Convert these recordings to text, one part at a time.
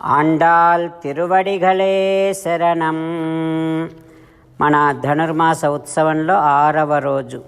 ఆండాల్ తిరువడిగలే శరణం మన ధనుర్మాస ఉత్సవంలో ఆరవ రోజు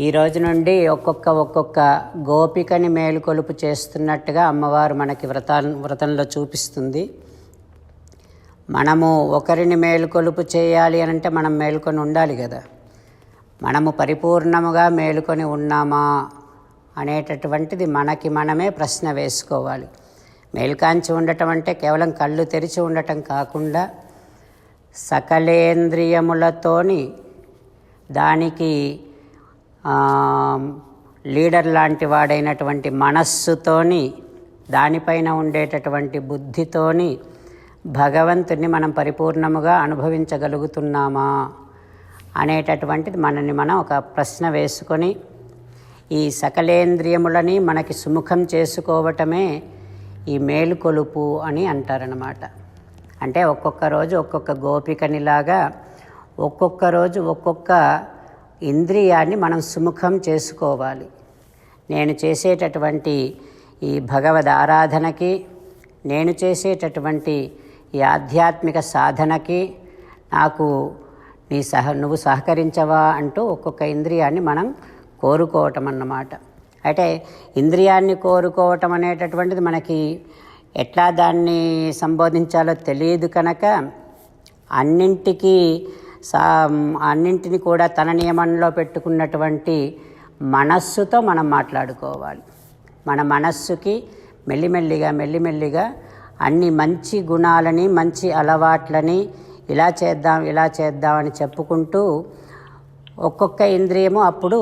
ఈ రోజు నుండి ఒక్కొక్క ఒక్కొక్క గోపికని మేలుకొలుపు చేస్తున్నట్టుగా అమ్మవారు మనకి వ్రత వ్రతంలో చూపిస్తుంది. మనము ఒకరిని మేలుకొలుపు చేయాలి అని అంటే మనం మేలుకొని ఉండాలి కదా. మనము పరిపూర్ణముగా మేలుకొని ఉన్నామా అనేటటువంటిది మనకి మనమే ప్రశ్న వేసుకోవాలి. మేల్కాంచి ఉండటం అంటే కేవలం కళ్ళు తెరిచి ఉండటం కాకుండా సకలేంద్రియములతోని దానికి లీడర్ లాంటి వాడైనటువంటి మనస్సుతోని దానిపైన ఉండేటటువంటి బుద్ధితోని భగవంతుని మనం పరిపూర్ణముగా అనుభవించగలుగుతున్నామా అనేటటువంటిది మనని మనం ఒక ప్రశ్న వేసుకొని ఈ సకలేంద్రియములని మనకి సుముఖం చేసుకోవటమే ఈ మేలుకొలుపు అని అంటారనమాట అంటే ఒక్కొక్క రోజు ఒక్కొక్క గోపికనిలాగా ఒక్కొక్క రోజు ఒక్కొక్క ఇంద్రియాన్ని మనం సుముఖం చేసుకోవాలి. నేను చేసేటటువంటి ఈ భగవద్ ఆరాధనకి నేను చేసేటటువంటి ఈ ఆధ్యాత్మిక సాధనకి నాకు నీ సహ నువ్వు సహకరించవా అంటూ ఒక్కొక్క ఇంద్రియాన్ని మనం కోరుకోవటం అన్నమాట అంటే ఇంద్రియాన్ని కోరుకోవటం అనేటటువంటిది మనకి ఎట్లా దాన్ని సంబోధించాలో తెలియదు కనుక అన్నింటికీ సా అన్నింటిని కూడా తన నియమంలో పెట్టుకున్నటువంటి మనస్సుతో మనం మాట్లాడుకోవాలి. మన మనస్సుకి మెల్లిమెల్లిగా మెల్లిమెల్లిగా అన్ని మంచి గుణాలని మంచి అలవాట్లని ఇలా చేద్దాం ఇలా చేద్దాం అని చెప్పుకుంటూ ఒక్కొక్క ఇంద్రియము అప్పుడు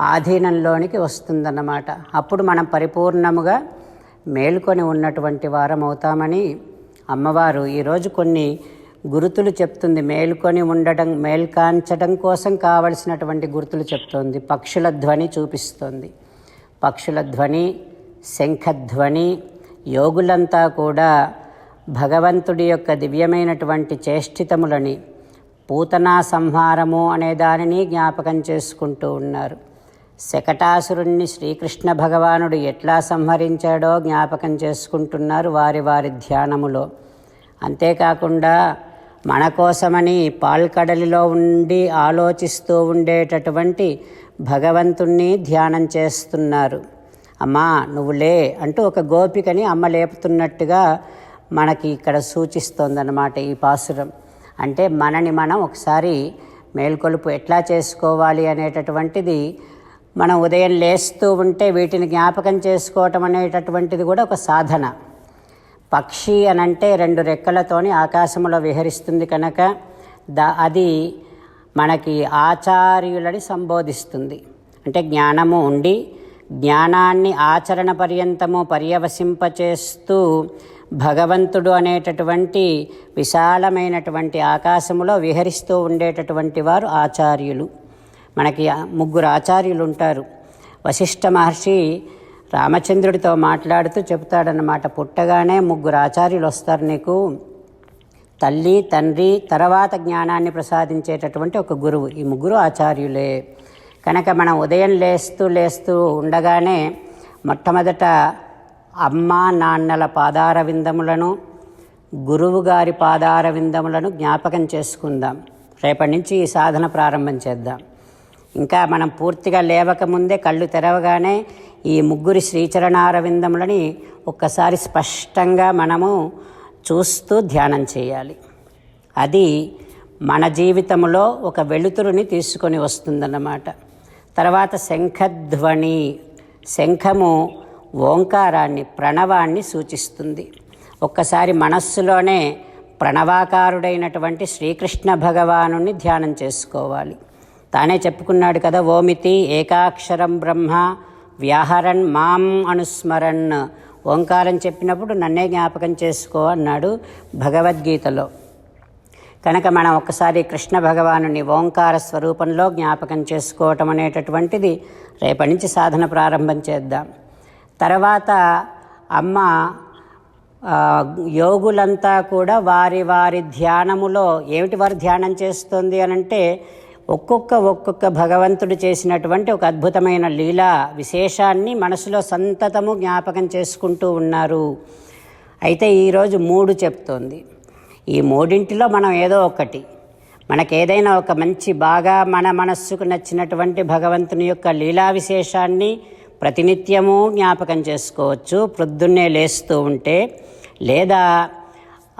ఆధీనంలోనికి వస్తుందన్నమాట. అప్పుడు మనం పరిపూర్ణముగా మేల్కొని ఉన్నటువంటి వారం అవుతామని అమ్మవారు ఈరోజు కొన్ని గురుతులు చెప్తుంది. మేల్కొని ఉండడం మేల్కాంచడం కోసం కావలసినటువంటి గుర్తులు చెప్తోంది. పక్షుల ధ్వని చూపిస్తోంది. పక్షుల ధ్వని శంఖధ్వని యోగులంతా కూడా భగవంతుడి యొక్క దివ్యమైనటువంటి చేష్టితములని పూతనా సంహారము అనే దానిని జ్ఞాపకం చేసుకుంటూ ఉన్నారు. శకటాసురుణ్ణి శ్రీకృష్ణ భగవానుడు ఎట్లా సంహరించాడో జ్ఞాపకం చేసుకుంటున్నారు వారి వారి ధ్యానములో. అంతేకాకుండా మన కోసమని పాల్కడలిలో ఉండి ఆలోచిస్తూ ఉండేటటువంటి భగవంతుణ్ణి ధ్యానం చేస్తున్నారు. అమ్మా నువ్వు లే అంటూ ఒక గోపికని అమ్మ లేపుతున్నట్టుగా మనకి ఇక్కడ సూచిస్తోందన్నమాట ఈ పాసురం. అంటే మనని మనం ఒకసారి మేల్కొలుపు ఎట్లా చేసుకోవాలి అనేటటువంటిది మనం ఉదయం లేస్తూ ఉంటే వీటిని జ్ఞాపకం చేసుకోవటం అనేటటువంటిది కూడా ఒక సాధన. పక్షి అనంటే రెండు రెక్కలతోని ఆకాశంలో విహరిస్తుంది కనుక దా అది మనకి ఆచార్యులని సంబోధిస్తుంది. అంటే జ్ఞానము ఉండి జ్ఞానాన్ని ఆచరణ పర్యంతము పర్యవసింపచేస్తూ భగవంతుడు అనేటటువంటి విశాలమైనటువంటి ఆకాశములో విహరిస్తూ ఉండేటటువంటి వారు ఆచార్యులు. మనకి ముగ్గురు ఆచార్యులు ఉంటారు వశిష్ఠ మహర్షి రామచంద్రుడితో మాట్లాడుతూ చెప్తాడనమాట పుట్టగానే ముగ్గురు ఆచార్యులు వస్తారు నీకు. తల్లి తండ్రి తర్వాత జ్ఞానాన్ని ప్రసాదించేటటువంటి ఒక గురువు. ఈ ముగ్గురు ఆచార్యులే. కనుక మనం ఉదయం లేస్తూ లేస్తూ ఉండగానే మొట్టమొదట అమ్మ నాన్నల పాదార విందములను గురువు గారి పాదార విందములను జ్ఞాపకం చేసుకుందాం. రేపటి నుంచి ఈ సాధన ప్రారంభం చేద్దాం. ఇంకా మనం పూర్తిగా లేవకముందే కళ్ళు తెరవగానే ఈ ముగ్గురి శ్రీచరణారవిందములని ఒక్కసారి స్పష్టంగా మనము చూస్తూ ధ్యానం చేయాలి. అది మన జీవితంలో ఒక వెలుతురుని తీసుకొని వస్తుందన్నమాట. తర్వాత శంఖధ్వని శంఖము ఓంకారాన్ని ప్రణవాన్ని సూచిస్తుంది. ఒక్కసారి మనస్సులోనే ప్రణవాకారుడైనటువంటి శ్రీకృష్ణ భగవాను ధ్యానం చేసుకోవాలి. తానే చెప్పుకున్నాడు కదా ఓమితి ఏకాక్షరం బ్రహ్మ వ్యాహరన్ మాం అనుస్మరణ్ ఓంకారం చెప్పినప్పుడు నన్నే జ్ఞాపకం చేసుకో అన్నాడు భగవద్గీతలో. కనుక మనం ఒక్కసారి కృష్ణ భగవానుని ఓంకార స్వరూపంలో జ్ఞాపకం చేసుకోవటం అనేటటువంటిది రేపటి నుంచి సాధన ప్రారంభం చేద్దాం. తర్వాత అమ్మ యోగులంతా కూడా వారి వారి ధ్యానములో ఏమిటి వారు ధ్యానం చేస్తుంది అనంటే ఒక్కొక్క ఒక్కొక్క భగవంతుడు చేసినటువంటి ఒక అద్భుతమైన లీలా విశేషాన్ని మనసులో సంతతము జ్ఞాపకం చేసుకుంటూ ఉన్నారు. అయితే ఈరోజు మూడు చెప్తోంది. ఈ మూడింటిలో మనం ఏదో ఒకటి. మనకేదైనా ఒక మంచి బాగా మన మనస్సుకు నచ్చినటువంటి భగవంతుని యొక్క లీలా విశేషాన్ని ప్రతినిత్యము జ్ఞాపకం చేసుకోవచ్చు. ప్రొద్దున్నే లేస్తూ ఉంటే లేదా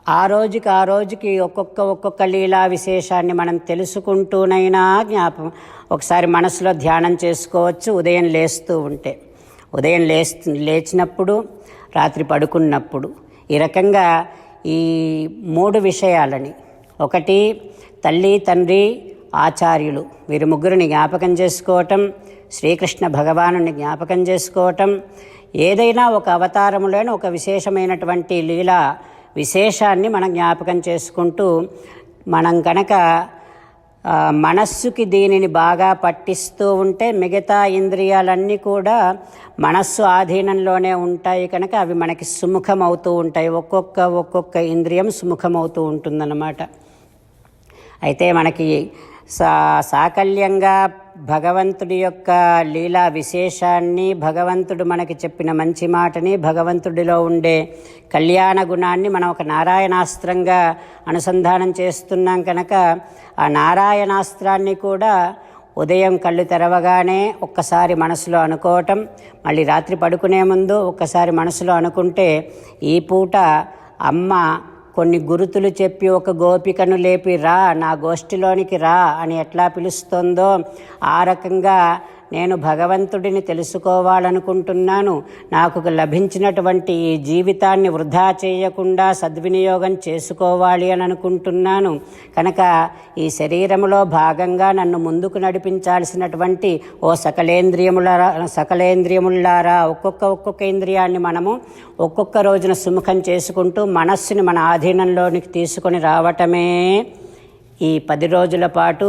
ఆ రోజుకి ఆ రోజుకి ఒక్కొక్క ఒక్కొక్క లీలా విశేషాన్ని మనం తెలుసుకుంటూనైనా జ్ఞాపకం ఒకసారి మనసులో ధ్యానం చేసుకోవచ్చు ఉదయం లేస్తూ ఉంటే. ఉదయం లేస్తు లేచినప్పుడు రాత్రి పడుకున్నప్పుడు. ఈ రకంగా ఈ మూడు విషయాలని. ఒకటి తల్లి తండ్రి ఆచార్యులు. వీరి ముగ్గురిని జ్ఞాపకం చేసుకోవటం శ్రీకృష్ణ భగవానుని జ్ఞాపకం చేసుకోవటం. ఏదైనా ఒక అవతారములోని ఒక విశేషమైనటువంటి లీలా విశేషాన్ని మనం జ్ఞాపకం చేసుకుంటూ మనం కనుక మనస్సుకి దీనిని బాగా పట్టిస్తూ ఉంటే మిగతా ఇంద్రియాలన్నీ కూడా మనస్సు ఆధీనంలోనే ఉంటాయి కనుక అవి మనకి సుముఖం అవుతూ ఉంటాయి. ఒక్కొక్క ఒక్కొక్క ఇంద్రియం సుముఖమవుతూ ఉంటుందన్నమాట. అయితే మనకి సా సాకల్యంగా భగవంతుడి యొక్క లీలా విశేషాన్ని భగవంతుడు మనకి చెప్పిన మంచి మాటని భగవంతుడిలో ఉండే కళ్యాణ గుణాన్ని మనం ఒక నారాయణాస్త్రంగా అనుసంధానం చేస్తున్నాం కనుక ఆ నారాయణాస్త్రాన్ని కూడా ఉదయం కళ్ళు తెరవగానే ఒక్కసారి మనసులో అనుకోవటం మళ్ళీ రాత్రి పడుకునే ముందు ఒక్కసారి మనసులో అనుకుంటే ఈ పూట అమ్మ కొన్ని గురుతులు చెప్పి ఒక గోపికను లేపి రా నా గోష్ఠిలోనికి రా అని ఎట్లా పిలుస్తుందో ఆ రకంగా నేను భగవంతుడిని తెలుసుకోవాలనుకుంటున్నాను. నాకు లభించినటువంటి ఈ జీవితాన్ని వృధా చేయకుండా సద్వినియోగం చేసుకోవాలి అని అనుకుంటున్నాను. కనుక ఈ శరీరంలో భాగంగా నన్ను ముందుకు నడిపించాల్సినటువంటి ఓ సకలేంద్రియములారా సకలేంద్రియములారా ఒక్కొక్క ఒక్కొక్క ఇంద్రియాన్ని మనము ఒక్కొక్క రోజున సుముఖం చేసుకుంటూ మనస్సుని మన ఆధీనంలోనికి తీసుకొని రావటమే ఈ పది రోజుల పాటు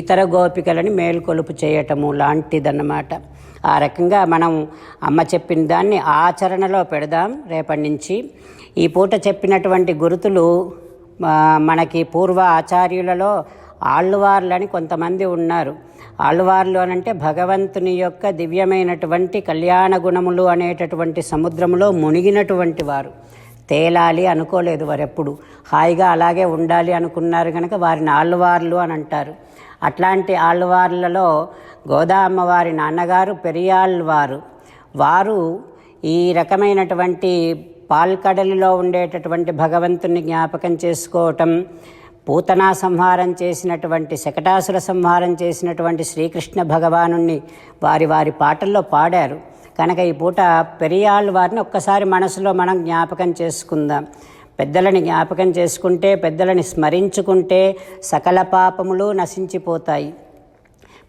ఇతర గోపికలని మేల్కొలుపు చేయటము లాంటిదన్నమాట. ఆ రకంగా మనం అమ్మ చెప్పిన దాన్ని ఆచరణలో పెడదాం రేపటి నుంచి. ఈ పూట చెప్పినటువంటి గురుతులు మనకి పూర్వ ఆచార్యులలో ఆళ్ళవార్లని కొంతమంది ఉన్నారు. ఆళ్ళవార్లు అనంటే భగవంతుని యొక్క దివ్యమైనటువంటి కళ్యాణ గుణములు అనేటటువంటి సముద్రములో మునిగినటువంటి వారు. తేలాలి అనుకోలేదు వారెప్పుడు. హాయిగా అలాగే ఉండాలి అనుకున్నారు కనుక వారిని ఆళ్ళవార్లు అని అంటారు. అట్లాంటి ఆళ్ళవార్లలో గోదా అమ్మవారి నాన్నగారు పెరియాళ్ళవారు వారు ఈ రకమైనటువంటి పాల్కడలిలో ఉండేటటువంటి భగవంతుని జ్ఞాపకం చేసుకోవటం పూతనా సంహారం చేసినటువంటి శకటాసుర సంహారం చేసినటువంటి శ్రీకృష్ణ భగవాను వారి వారి పాటల్లో పాడారు. కనుక ఈ పూట పెరియాళ్ళు వారిని ఒక్కసారి మనసులో మనం జ్ఞాపకం చేసుకుందాం. పెద్దలని జ్ఞాపకం చేసుకుంటే పెద్దలని స్మరించుకుంటే సకల పాపములు నశించిపోతాయి.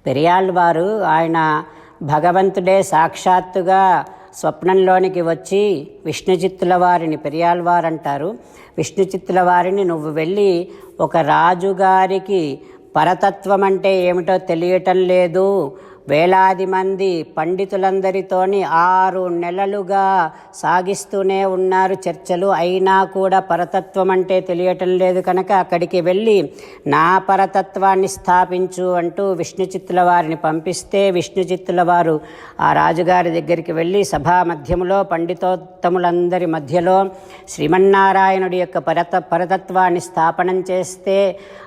పెరియాళ్ళు వారు ఆయన భగవంతుడే సాక్షాత్తుగా స్వప్నంలోనికి వచ్చి విష్ణుచిత్తుల వారిని పెరియాళ్ళ వారు అంటారు విష్ణుచిత్తుల వారిని నువ్వు వెళ్ళి ఒక రాజుగారికి పరతత్వం అంటే ఏమిటో తెలియటం లేదు. వేలాది మంది పండితులందరితోని ఆరు నెలలుగా సాగిస్తూనే ఉన్నారు. చర్చలు అయినా కూడా పరతత్వం అంటే తెలియటం లేదు కనుక అక్కడికి వెళ్ళి నా పరతత్వాన్ని స్థాపించు అంటూ విష్ణుచిత్తుల వారిని పంపిస్తే విష్ణుచిత్తుల వారు ఆ రాజుగారి దగ్గరికి వెళ్ళి సభా మధ్యంలో పండితోత్తములందరి మధ్యలో శ్రీమన్నారాయణుడి యొక్క పరత పరతత్వాన్ని స్థాపనం చేస్తే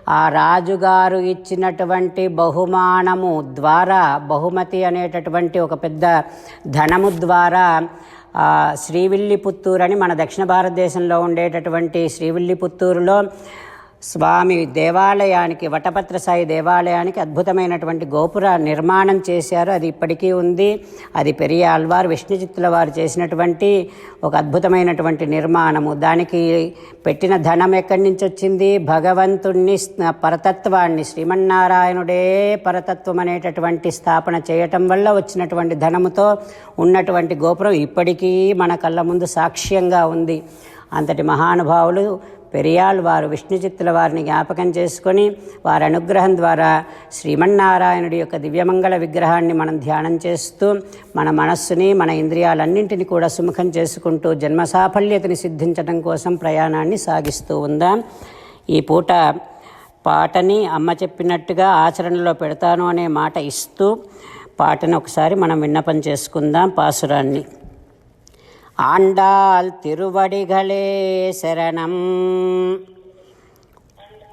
ఆ రాజుగారు ఇచ్చినటువంటి బహుమానము ద్వారా బహుమతి అనేటటువంటి ఒక పెద్ద ధనము ద్వారా శ్రీవిల్లిపుత్తూరు అని మన దక్షిణ భారతదేశంలో ఉండేటటువంటి శ్రీవిల్లిపుత్తూరులో స్వామి దేవాలయానికి వటపత్ర సాయి దేవాలయానికి అద్భుతమైనటువంటి గోపుర నిర్మాణం చేశారు. అది ఇప్పటికీ ఉంది. అది పెరియ ఆల్వార్ విష్ణుచిత్తుల వారు చేసినటువంటి ఒక అద్భుతమైనటువంటి నిర్మాణము. దానికి పెట్టిన ధనం ఎక్కడి నుంచి వచ్చింది? భగవంతుణ్ణి పరతత్వాన్ని శ్రీమన్నారాయణుడే పరతత్వం అనేటటువంటి స్థాపన చేయటం వల్ల వచ్చినటువంటి ధనముతో ఉన్నటువంటి గోపురం ఇప్పటికీ మన కళ్ళ ముందు సాక్ష్యంగా ఉంది. అంతటి మహానుభావులు పెరియాళ్ వారు విష్ణుచిత్తుల వారిని జ్ఞాపకం చేసుకొని వారి అనుగ్రహం ద్వారా శ్రీమన్నారాయణుడి యొక్క దివ్యమంగళ విగ్రహాన్ని మనం ధ్యానం చేస్తూ మన మనస్సుని మన ఇంద్రియాలన్నింటినీ కూడా సుముఖం చేసుకుంటూ జన్మ సాఫల్యతని సిద్ధించడం కోసం ప్రయాణాన్ని సాగిస్తూ ఉందాం. ఈ పూట పాటని అమ్మ చెప్పినట్టుగా ఆచరణలో పెడతాను అనే మాట ఇస్తూ పాటను ఒకసారి మనం విన్నపం చేసుకుందాం పాసురాన్ని. ஆண்டாள் திருவடிகளே சரணம்.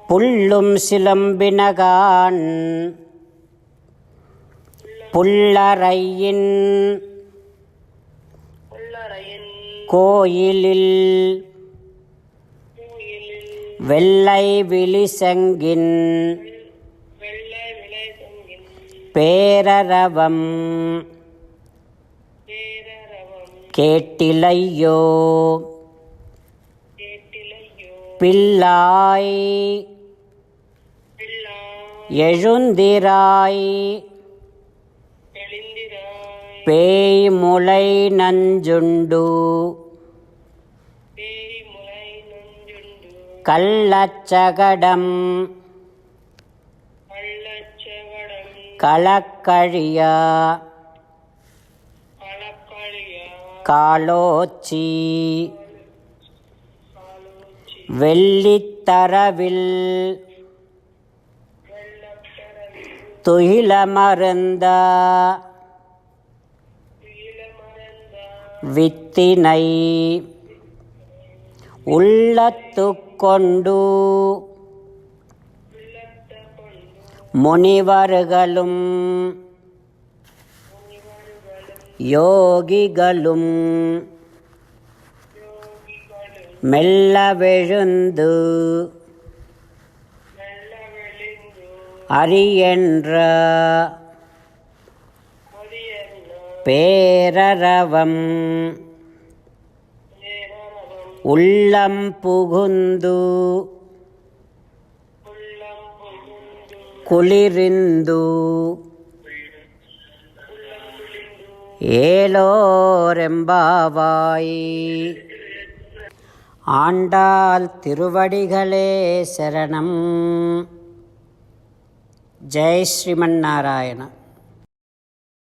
புல்லும் சிலம்பினகான். புல்லறையின் கோயிலில் வெள்ளை விழிசங்கின் பேரரவம். கேட்டிலையோ? பிள்ளாய். எழுந்திராய். பேய் முளை நஞ்சுண்டு கள்ளச்சகடம். களக்கழியா? காலோச்சி. வெள்ளித்தரவில் துயிலமருந்த வித்தினை உள்ளத்துக்கொண்டு முனிவர்களும் யோகிகளும் மெல்லவெழுந்து அரியன்ற பேரரவம் உள்ளம் புகுந்து குளிரிந்து ஏலோரெம்பாவாய். ஆண்டாள் திருவடிகளே சரணம். ஜெய் ஸ்ரீமன்னாராயணன்